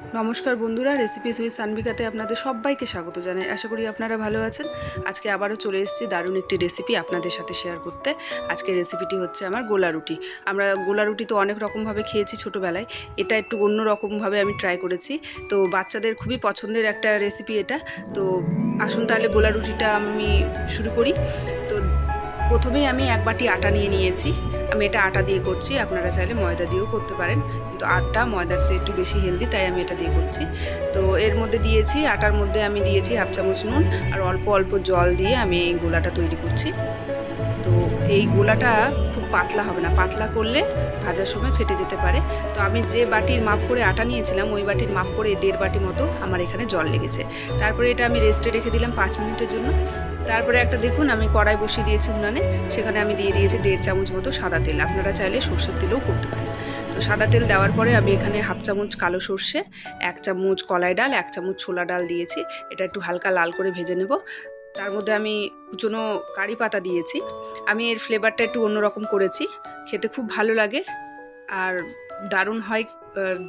নমস্কার বন্ধুরা recipes with সানবিকাতে আপনাদের সবাইকে স্বাগত জানাই। আশা করি আপনারা ভালো আছেন। আজকে আবারও চলে এসেছি দারুণ একটি রেসিপি আপনাদের সাথে শেয়ার করতে। আজকে রেসিপিটি হচ্ছে আমার গোলা রুটি। আমরা গোলা রুটি তো অনেক রকমভাবে খেয়েছি ছোটোবেলায়। এটা একটু অন্য রকমভাবে আমি ট্রাই করেছি। তো বাচ্চাদের খুবই পছন্দের একটা রেসিপি এটা। তো আসুন তাহলে গোলা রুটিটা আমি শুরু করি। প্রথমেই আমি এক বাটি আটা নিয়ে নিয়েছি। আমি এটা আটা দিয়ে করছি, আপনারা চাইলে ময়দা দিয়েও করতে পারেন। কিন্তু আটা ময়দার চেয়ে একটু বেশি হেলদি তাই আমি এটা দিয়ে করছি। তো এর মধ্যে দিয়েছি, আটার মধ্যে আমি দিয়েছি হাফ চামচ নুন, আর অল্প অল্প জল দিয়ে আমি এই গোলাটা তৈরি করছি। তো এই গোলাটা খুব পাতলা হবে না। পাতলা করলে ভাজার সময় ফেটে যেতে পারে। তো আমি যে বাটির মাপ করে আটা নিয়েছিলাম, ওই বাটির মাপ করে দেড় বাটি মতো আমার এখানে জল লেগেছে। তারপরে এটা আমি রেস্টে রেখে দিলাম পাঁচ মিনিটের জন্য। তারপরে একটা দেখুন, আমি কড়াই বসিয়ে দিয়েছি উনানে। সেখানে আমি দিয়ে দিয়েছি দেড় চামচ মতো সাদা তেল। আপনারা চাইলে সর্ষের তেলেও করতে পারেন। তো সাদা তেল দেওয়ার পরে আমি এখানে হাফ চামচ কালো সর্ষে, এক চামচ কলাই ডাল, এক চামচ ছোলা ডাল দিয়েছি। এটা একটু হালকা লাল করে ভেজে নেব। তার মধ্যে আমি কুচনো কারি পাতা দিয়েছি। আমি এর ফ্লেভারটা একটু অন্যরকম করেছি। খেতে খুব ভালো লাগে আর দারুণ হয়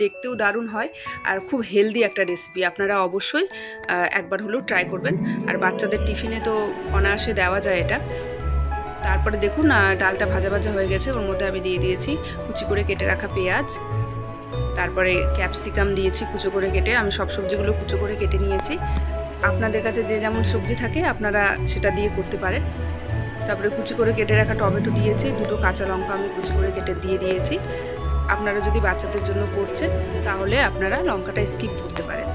দেখতেও দারুণ হয় আর খুব হেলদি একটা রেসিপি আপনারা অবশ্যই একবার হলেও ট্রাই করবেন। আর বাচ্চাদের টিফিনে তো অনায়াসে দেওয়া যায় এটা। তারপরে দেখুন ডালটা ভাজা ভাজা হয়ে গেছে। ওর মধ্যে আমি দিয়ে দিয়েছি কুচি করে কেটে রাখা পেঁয়াজ। তারপরে ক্যাপসিকাম দিয়েছি কুচো করে কেটে। আমি সব সবজিগুলো কুচো করে কেটে নিয়েছি। আপনাদের কাছে যে যেমন সবজি থাকে, আপনারা সেটা দিয়ে করতে পারেন। তারপরে কুচি করে কেটে রাখা টমেটো দিয়েছি, দুটো কাঁচা লঙ্কা আমি কুচি করে কেটে দিয়ে দিয়েছি। আপনারা যদি বাচ্চাদের জন্য করছেন, তাহলে আপনারা লঙ্কাটা স্কিপ করতে পারেন।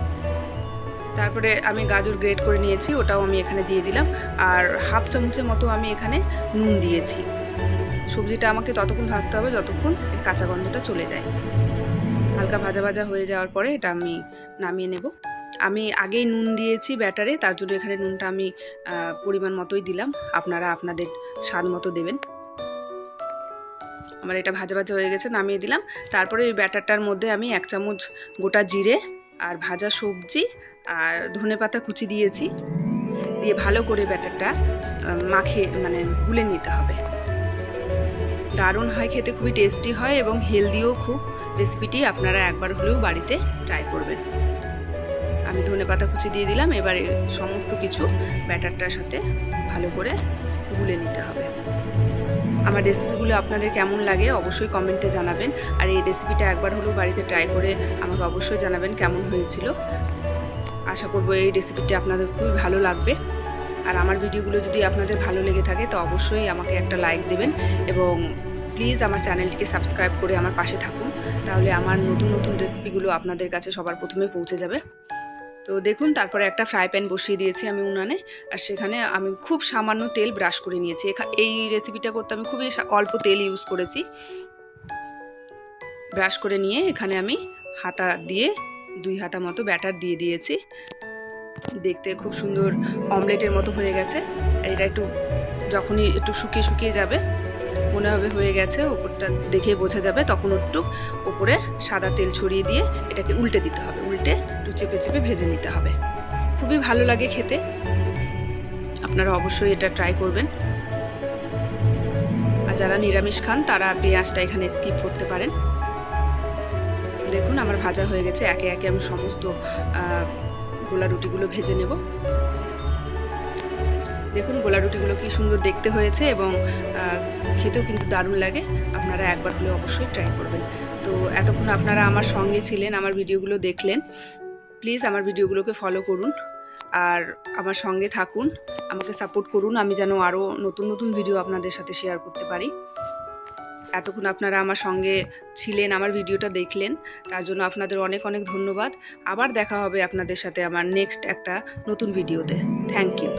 তারপরে আমি গাজর গ্রেট করে নিয়েছি, ওটাও আমি এখানে দিয়ে দিলাম। আর হাফ চামচের মতো আমি এখানে নুন দিয়েছি। সবজিটা আমাকে ততক্ষণ ভাজতে হবে যতক্ষণ কাঁচা গন্ধটা চলে যায়। হালকা ভাজা ভাজা হয়ে যাওয়ার পরে এটা আমি নামিয়ে নেব। আমি আগেই নুন দিয়েছি ব্যাটারে, তার জন্য এখানে নুনটা আমি পরিমাণ মতোই দিলাম। আপনারা আপনাদের স্বাদ মতো দেবেন। আমার এটা ভাজা ভাজা হয়ে গেছে, নামিয়ে দিলাম। তারপরে ওই ব্যাটারটার মধ্যে আমি এক চামচ গোটা জিরে আর ভাজা সবজি আর ধনে পাতা কুচি দিয়েছি। দিয়ে ভালো করে ব্যাটারটা মাখে মানে গুলে নিতে হবে। দারুণ হয়, খেতে খুবই টেস্টি হয় এবং হেলদিও খুব। রেসিপিটি আপনারা একবার হলেও বাড়িতে ট্রাই করবেন। আমি ধনে পাতা কুচি দিয়ে দিলাম, এবারে সমস্ত কিছু ব্যাটারটার সাথে ভালো করে গুলে নিতে হবে। আমার রেসিপিগুলো আপনাদের কেমন লাগে অবশ্যই কমেন্টে জানাবেন, আর এই রেসিপিটা একবার হলেও বাড়িতে ট্রাই করে আমাকে অবশ্যই জানাবেন কেমন হয়েছিল। আশা করব এই রেসিপিটি আপনাদের খুবই ভালো লাগবে। আর আমার ভিডিওগুলো যদি আপনাদের ভালো লেগে থাকে, তো অবশ্যই আমাকে একটা লাইক দেবেন এবং প্লিজ আমার চ্যানেলটিকে সাবস্ক্রাইব করে আমার পাশে থাকুন, তাহলে আমার নতুন নতুন রেসিপিগুলো আপনাদের কাছে সবার প্রথমে পৌঁছে যাবে। তো দেখুন, তারপরে একটা ফ্রাই প্যান বসিয়ে দিয়েছি আমি উনানে, আর সেখানে আমি খুব সামান্য তেল ব্রাশ করে নিয়েছি। এই রেসিপিটা করতে আমি খুবই অল্প তেল ইউজ করেছি। ব্রাশ করে নিয়ে এখানে আমি হাতা দিয়ে, দুই হাতা মতো ব্যাটার দিয়ে দিয়েছি। দেখতে খুব সুন্দর অমলেটের মতো হয়ে গেছে। এটা একটু যখনই একটু শুকিয়ে শুকিয়ে যাবে, মনে হবে হয়ে গেছে, ওপরটা দেখে বোঝা যাবে, তখন একটু ওপরে সাদা তেল ছড়িয়ে দিয়ে এটাকে উল্টে দিতে হবে। উল্টে একটু চেপে চেপে ভেজে নিতে হবে। খুবই ভালো লাগে খেতে। আপনারা অবশ্যই এটা ট্রাই করবেন। আর যারা নিরামিষ খান, তারা পেঁয়াজটা এখানে স্কিপ করতে পারেন। দেখুন, আমার ভাজা হয়ে গেছে। একে একে আমি সমস্ত গোলা রুটিগুলো ভেজে নেব। দেখুন, গোলা রুটিগুলো কি সুন্দর দেখতে হয়েছে এবং খেতেও কিন্তু দারুণ লাগে। আপনারা একবার হলে অবশ্যই ট্রাই করবেন। তো এতক্ষণ আপনারা আমার সঙ্গে ছিলেন, আমার ভিডিওগুলো দেখলেন। প্লিজ আমার ভিডিওগুলোকে ফলো করুন। আর আমার সঙ্গে থাকুন, আমাকে সাপোর্ট করুন। আমি যেন আরও নতুন নতুন ভিডিও আপনাদের সাথে শেয়ার করতে পারি। এতক্ষণ আপনারা আমার সঙ্গে ছিলেন, আমার ভিডিওটা দেখলেন, তার জন্য আপনাদের অনেক অনেক ধন্যবাদ। আবার দেখা হবে আপনাদের সাথে আমার নেক্সট একটা নতুন ভিডিওতে থ্যাংক ইউ